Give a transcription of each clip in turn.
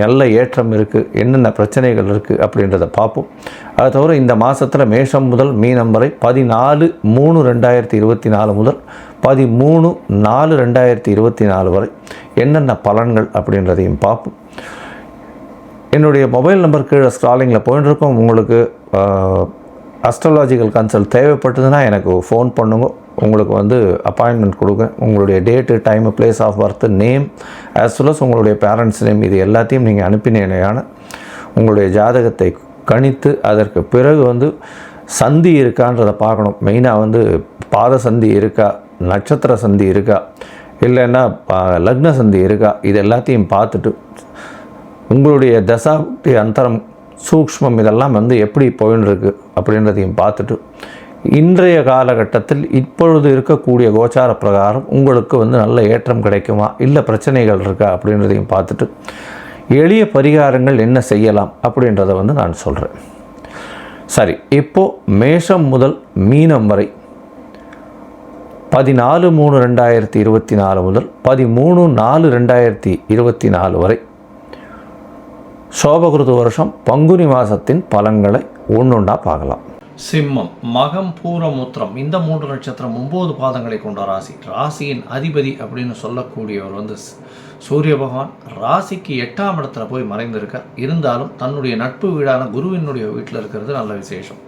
நல்ல ஏற்றம் இருக்குது என்னென்ன பிரச்சனைகள் இருக்குது அப்படின்றத பார்ப்போம். அது தவிர இந்த மாதத்தில் மேஷம் முதல் மீனம் வரை பதினாலு மூணு ரெண்டாயிரத்தி இருபத்தி நாலு முதல் பதிமூணு நாலு ரெண்டாயிரத்தி இருபத்தி நாலு வரை என்னென்ன பலன்கள் அப்படின்றதையும் பார்ப்போம். என்னுடைய மொபைல் நம்பர் கீழே ஸ்க்ராலிங்கில் போயின்னு உங்களுக்கு அஸ்ட்ராலாஜிக்கல் கன்சல்ட் தேவைப்பட்டதுன்னா எனக்கு ஃபோன் பண்ணுங்க. உங்களுக்கு வந்து அப்பாயின்மெண்ட் கொடுங்க. உங்களுடைய date time place of birth name as well as உங்களுடைய பேரண்ட்ஸ் நேம் இது எல்லாத்தையும் நீங்கள் அனுப்பினேனையான உங்களுடைய ஜாதகத்தை கணித்து அதற்கு பிறகு வந்து சந்தி இருக்கான்றதை பார்க்கணும். மெயினாக வந்து பாத சந்தி இருக்கா நட்சத்திர சந்தி இருக்கா இல்லைன்னா லக்ன சந்தி இருக்கா இது எல்லாத்தையும் பார்த்துட்டு உங்களுடைய தசாப்தி அந்தரம் சூக்ஷ்மம் இதெல்லாம் வந்து எப்படி போயின்னு இருக்குது அப்படின்றதையும் பார்த்துட்டு இன்றைய காலகட்டத்தில் இப்பொழுது இருக்கக்கூடிய கோச்சார பிரகாரம் உங்களுக்கு வந்து நல்ல ஏற்றம் கிடைக்குமா? இல்லை பிரச்சனைகள் இருக்கா? அப்படின்றதையும் பார்த்துட்டு எளிய பரிகாரங்கள் என்ன செய்யலாம் அப்படின்றத வந்து நான் சொல்கிறேன் சரி இப்போது மேஷம் முதல் மீனம் வரை பதினாலு மூணு ரெண்டாயிரத்தி இருபத்தி நாலு முதல் பதிமூணு நாலு ரெண்டாயிரத்தி இருபத்தி நாலு வரை சோபகிருது வருஷம் பங்குனி மாதத்தின் பலன்களை ஒன்றுண்டா பார்க்கலாம். சிம்மம் மகம் பூரமுத்திரம் இந்த மூன்று நட்சத்திரம் ஒன்பது பாதங்களை கொண்ட ராசி. ராசியின் அதிபதி அப்படின்னு சொல்லக்கூடியவர் வந்து சூரிய பகவான். ராசிக்கு எட்டாம் இடத்துல போய் மறைந்திருக்கார். இருந்தாலும் தன்னுடைய நட்பு வீடான குருவினுடைய வீட்டில் இருக்கிறது நல்ல விசேஷம்.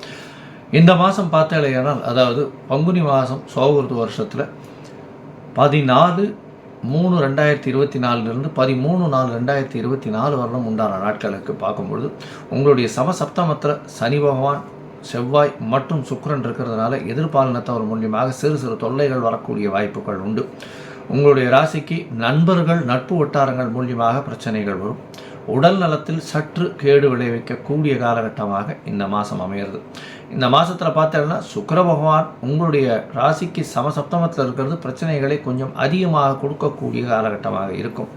இந்த மாதம் பார்த்தாலேயானால் அதாவது பங்குனி மாதம் சோகுருது வருஷத்தில் பதினாலு மூணு ரெண்டாயிரத்தி இருபத்தி நாலுலேருந்து பதிமூணு நாலு ரெண்டாயிரத்தி இருபத்தி நாலு வருடம் உண்டான நாட்களுக்கு பார்க்கும்பொழுது உங்களுடைய சமசப்தமத்தில் சனி பகவான் செவ்வாய் மற்றும் சுக்கரன் இருக்கிறதுனால எதிர்பாலினத்தவர் மூலியமாக சிறு சிறு தொல்லைகள் வரக்கூடிய வாய்ப்புகள் உண்டு. உங்களுடைய ராசிக்கு நண்பர்கள் நட்பு வட்டாரங்கள் மூலியமாக பிரச்சனைகள் வரும். உடல் நலத்தில் சற்று கேடு விளைவிக்கக்கூடிய காலகட்டமாக இந்த மாதம் அமையிறது. இந்த மாதத்தில் பார்த்தீங்கன்னா சுக்கர பகவான் உங்களுடைய ராசிக்கு சமசப்தமத்தில் இருக்கிறது பிரச்சனைகளை கொஞ்சம் அதிகமாக கொடுக்கக்கூடிய காலகட்டமாக இருக்கும்.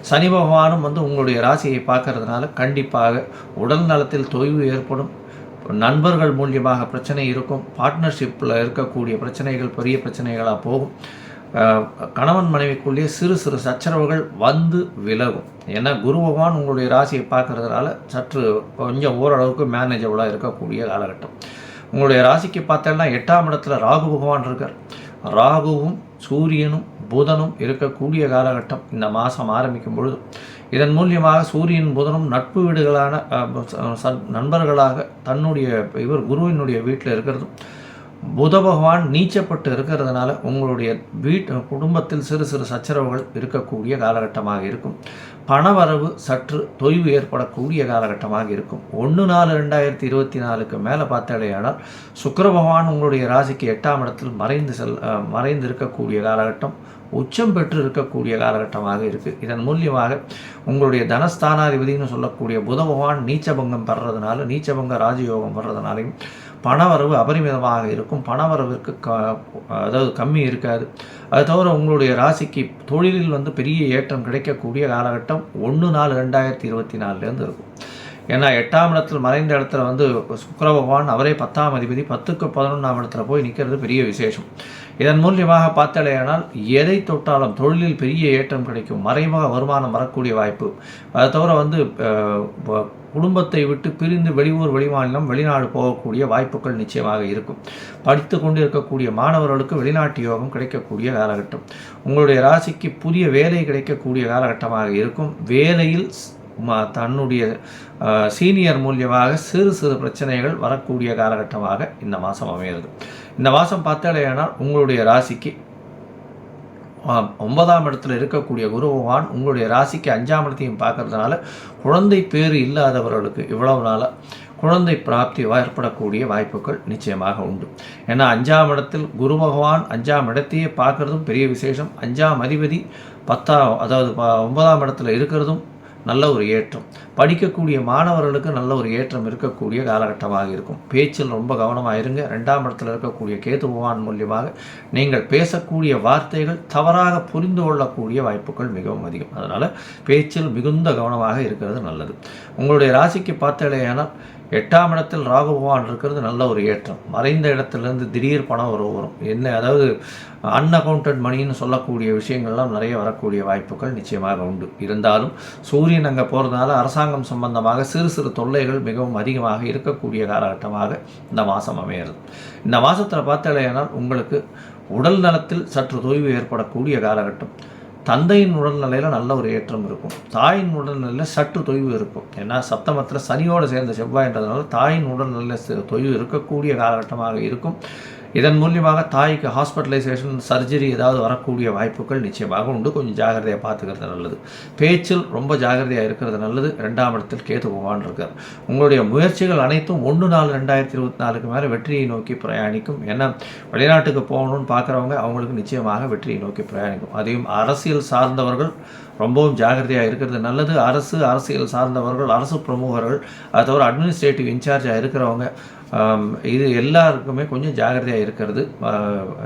சனி பகவானும் வந்து உங்களுடைய ராசியை பார்க்கறதுனால கண்டிப்பாக உடல் நலத்தில் தொய்வு ஏற்படும். நண்பர்கள் மூலியமாக பிரச்சனை இருக்கும். பார்ட்னர்ஷிப்பில் இருக்கக்கூடிய பிரச்சனைகள் பெரிய பிரச்சனைகளாக போகும். கணவன் மனைவிக்குள்ளேயே சிறு சிறு சச்சரவுகள் வந்து விலகும். ஏன்னா குரு பகவான் உங்களுடைய ராசியை பார்க்கறதுனால சற்று கொஞ்சம் ஓரளவுக்கு மேனேஜபிளாக இருக்கக்கூடிய காலகட்டம். உங்களுடைய ராசிக்கு பார்த்தேன்னா எட்டாம் இடத்துல ராகு பகவான் இருக்கார். ராகுவும் சூரியனும் புதனும் இருக்கக்கூடிய காலகட்டம் இந்த மாதம் ஆரம்பிக்கும் பொழுது. இதன் மூலியமாக சூரியன் புதனும் நட்பு வீடுகளான நண்பர்களாக தன்னுடைய இவர் குருவினுடைய வீட்டில் இருக்கிறதும் புத பகவான் நீச்சப்பட்டு இருக்கிறதுனால உங்களுடைய வீட்டு குடும்பத்தில் சிறு சிறு சச்சரவுகள் இருக்கக்கூடிய காலகட்டமாக இருக்கும். பணவரவு சற்று தொய்வு ஏற்படக்கூடிய காலகட்டமாக இருக்கும். ஒன்று நாலு ரெண்டாயிரத்தி இருபத்தி நாலுக்கு மேலே பார்த்தாலேயானால் சுக்கர பகவான் உங்களுடைய ராசிக்கு எட்டாம் இடத்தில் மறைந்து செல் மறைந்து இருக்கக்கூடிய காலகட்டம் உச்சம் பெற்று இருக்கக்கூடிய காலகட்டமாக இருக்குது இதன் மூலியமாக உங்களுடைய தனஸ்தானாதிபதினு சொல்லக்கூடிய புத பகவான் நீச்சபங்கம் பெறதுனால நீச்சபங்க ராஜயோகம் வர்றதுனாலையும் பணவரவு அபரிமிதமாக இருக்கும். பணவரவிற்கு க அதாவது கம்மி இருக்காது. அது தவிர உங்களுடைய ராசிக்கு தொழிலில் வந்து பெரிய ஏற்றம் கிடைக்கக்கூடிய காலகட்டம் ஒன்று நாலு ரெண்டாயிரத்தி இருபத்தி நாலுலேருந்து இருக்கும். ஏன்னா எட்டாம் இடத்தில் மறைந்த இடத்துல வந்து சுக்கர பகவான் அவரே பத்தாம் அதிபதி பத்துக்கு பதினொன்றாம் இடத்துல போய் நிற்கிறது பெரிய விசேஷம். இதன் மூலியமாக பார்த்தாலேயானால் எதை தொட்டாலும் தொழிலில் பெரிய ஏற்றம் கிடைக்கும். மறைமுக வருமானம் வரக்கூடிய வாய்ப்பு. அதை தவிர வந்து குடும்பத்தை விட்டு பிரிந்து வெளியூர் வெளிமாநிலம் வெளிநாடு போகக்கூடிய வாய்ப்புகள் நிச்சயமாக இருக்கும். படித்து கொண்டு இருக்கக்கூடிய மாணவர்களுக்கு வெளிநாட்டு யோகம் கிடைக்கக்கூடிய காலகட்டம். உங்களுடைய ராசிக்கு புதிய வேலை கிடைக்கக்கூடிய காலகட்டமாக இருக்கும். வேலையில் தன்னுடைய சீனியர் மூலியமாக சிறு சிறு பிரச்சனைகள் வரக்கூடிய காலகட்டமாக இந்த மாதம் அமைகிறது. இந்த மாதம் பார்த்தாலேயானால் உங்களுடைய ராசிக்கு ஒன்பதாம் இடத்துல இருக்கக்கூடிய குருபகவான் உங்களுடைய ராசிக்கு அஞ்சாம் இடத்தையும் பார்க்கறதுனால குழந்தை பேர் இல்லாதவர்களுக்கு இவ்வளவு நாளாக குழந்தை பிராப்தி ஏற்படக்கூடிய வாய்ப்புகள் நிச்சயமாக உண்டு. ஏன்னா அஞ்சாம் இடத்தில் குரு பகவான் அஞ்சாம் இடத்தையே பார்க்குறதும் பெரிய விசேஷம். அஞ்சாம் அதிபதி பத்தாம் அதாவது ஒன்பதாம் இடத்துல இருக்கிறதும் நல்ல ஒரு ஏற்றம். படிக்கக்கூடிய மாணவர்களுக்கு நல்ல ஒரு ஏற்றம் இருக்கக்கூடிய காலகட்டமாக இருக்கும். பேச்சில் ரொம்ப கவனமாக இருங்க. ரெண்டாம் இடத்தில் இருக்கக்கூடிய கேது பகவான் மூலியமாக நீங்கள் பேசக்கூடிய வார்த்தைகள் தவறாக புரிந்து கொள்ளக்கூடிய வாய்ப்புகள் மிகவும் அதிகம். அதனால் பேச்சில் மிகுந்த கவனமாக இருக்கிறது நல்லது. உங்களுடைய ராசிக்கு பார்த்தலையானால் எட்டாம் இடத்தில் ராகு பகவான் இருக்கிறது நல்ல ஒரு ஏற்றம். மறைந்த இடத்துலேருந்து திடீர் பணம் ஒரு வரும் என்ன அதாவது அன்அக்கௌண்டட் மணின்னு சொல்லக்கூடிய விஷயங்கள்லாம் நிறைய வரக்கூடிய வாய்ப்புகள் நிச்சயமாக உண்டு. இருந்தாலும் சூரியன் அங்கே போகிறதுனால அரசாங்கம் சம்பந்தமாக சிறு சிறு தொல்லைகள் மிகவும் அதிகமாக இருக்கக்கூடிய காலகட்டமாக இந்த மாதம் அமையிறது இந்த மாதத்தில் பார்த்தாலேயானால் உங்களுக்கு உடல் நலத்தில் சற்று தொய்வு ஏற்படக்கூடிய காலகட்டம். தந்தையின் உடல்நிலையில் நல்ல ஒரு ஏற்றம் இருக்கும். தாயின் உடல்நிலையில் சற்று தொய்வு இருக்கும். ஏன்னா சப்தமத்தில் சனியோடு சேர்ந்த செவ்வாய்ன்றதுனால தாயின் உடல்நிலையில் தொய்வு இருக்கக்கூடிய காலகட்டமாக இருக்கும். இதன் மூலியமாக தாய்க்கு ஹாஸ்பிட்டலைசேஷன் சர்ஜரி ஏதாவது வரக்கூடிய வாய்ப்புகள் நிச்சயமாக உண்டு. கொஞ்சம் ஜாகிரதையாக பார்த்துக்கிறது நல்லது. பேச்சில் ரொம்ப ஜாகிரதையாக இருக்கிறது நல்லது. ரெண்டாம் இடத்தில் கேது பகவான் இருக்கார். உங்களுடைய முயற்சிகள் அனைத்தும் ஒன்று நாலு ரெண்டாயிரத்தி இருபத்தி நாலுக்கு மேலே வெற்றியை நோக்கி பிரயாணிக்கும். ஏன்னா வெளிநாட்டுக்கு போகணும்னு பார்க்குறவங்க அவங்களுக்கு நிச்சயமாக வெற்றியை நோக்கி பிரயாணிக்கும். அதையும் அரசியல் சார்ந்தவர்கள் ரொம்பவும் ஜாகிரதையாக இருக்கிறது நல்லது. அரசு அரசியல் சார்ந்தவர்கள் அரசு பிரமுகர்கள் அது தவிர அட்மினிஸ்ட்ரேட்டிவ் இன்சார்ஜாக இருக்கிறவங்க இது எல்லாருக்குமே கொஞ்சம் ஜாகிரதையாக இருக்கிறது.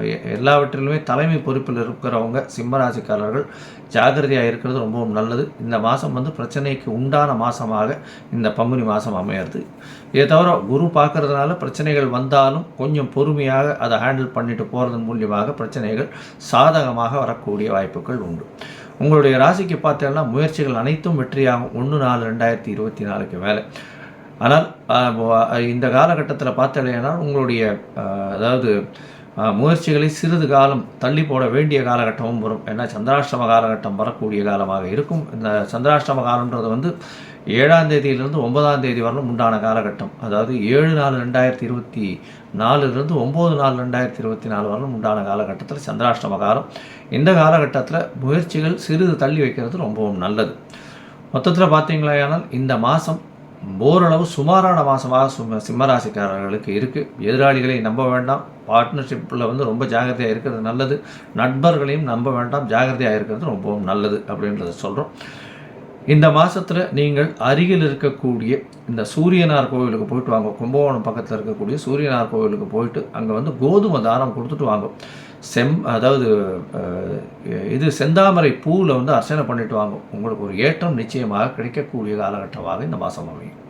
எ- எல்லாவற்றிலுமே தலைமை பொறுப்பில் இருக்கிறவங்க சிம்மராசிக்காரர்கள் ஜாகிரதையாக இருக்கிறது ரொம்பவும் நல்லது. இந்த மாதம் வந்து பிரச்சனைக்கு உண்டான மாதமாக இந்த பங்குனி மாதம் அமையிறது. இதை தவிர குரு பார்க்கறதுனால பிரச்சனைகள் வந்தாலும் கொஞ்சம் பொறுமையாக அதை ஹேண்டில் பண்ணிட்டு போகிறதன் மூலியமாக பிரச்சனைகள் சாதகமாக வரக்கூடிய வாய்ப்புகள் உண்டு. உங்களுடைய ராசிக்கு பார்த்தீங்கன்னா முயற்சிகள் அனைத்தும் வெற்றியாகும். ஒன்று நாலு ரெண்டாயிரத்தி இருபத்தி நாலுக்கு மேலே. ஆனால் இந்த காலகட்டத்தில் பார்த்தீங்கன்னா உங்களுடைய அதாவது முயற்சிகளை சிறிது காலம் தள்ளி போட வேண்டிய காலகட்டமும் வரும். ஏன்னா சந்திராஷ்டம காலகட்டம் வரக்கூடிய காலமாக இருக்கும். இந்த சந்திராஷ்டம காலன்றது வந்து ஏழாம் தேதியிலிருந்து ஒன்பதாம் தேதி வரலும் உண்டான காலகட்டம். அதாவது ஏழு நாலு ரெண்டாயிரத்தி இருபத்தி நாலுலேருந்து ஒம்பது நாலு ரெண்டாயிரத்தி இருபத்தி நாலு வரலும் உண்டான காலகட்டத்தில் சந்திராஷ்டம காலம். இந்த காலகட்டத்தில் முயற்சிகள் சிறிது தள்ளி வைக்கிறது ரொம்பவும் நல்லது. மொத்தத்தில் பார்த்தீங்களாயானால் இந்த மாதம் ஓரளவு சுமாரான மாதமாக சும சிம்மராசிக்காரர்களுக்கு இருக்குது எதிராளிகளை நம்ப வேண்டாம். பார்ட்னர்ஷிப்பில் வந்து ரொம்ப ஜாகிரதையாக இருக்கிறது நல்லது. நண்பர்களையும் நம்ப வேண்டாம். ஜாகிரதையாக இருக்கிறது ரொம்பவும் நல்லது அப்படின்றத சொல்கிறோம் இந்த மாதத்தில் நீங்கள் அருகில் இருக்கக்கூடிய இந்த சூரியனார் கோவிலுக்கு போயிட்டு வாங்க. கும்பகோணம் பக்கத்தில் இருக்கக்கூடிய சூரியனார் கோவிலுக்கு போயிட்டு அங்கே வந்து கோதுமை தானம் கொடுத்துட்டு வாங்க. செம் அதாவது இது செந்தாமரை பூவில் வந்து அர்ச்சனை பண்ணிட்டு வாங்க உங்களுக்கு ஒரு ஏற்றம் நிச்சயமாக கிடைக்கக்கூடிய காலகட்டமாக இந்த மாதம் அமையும்.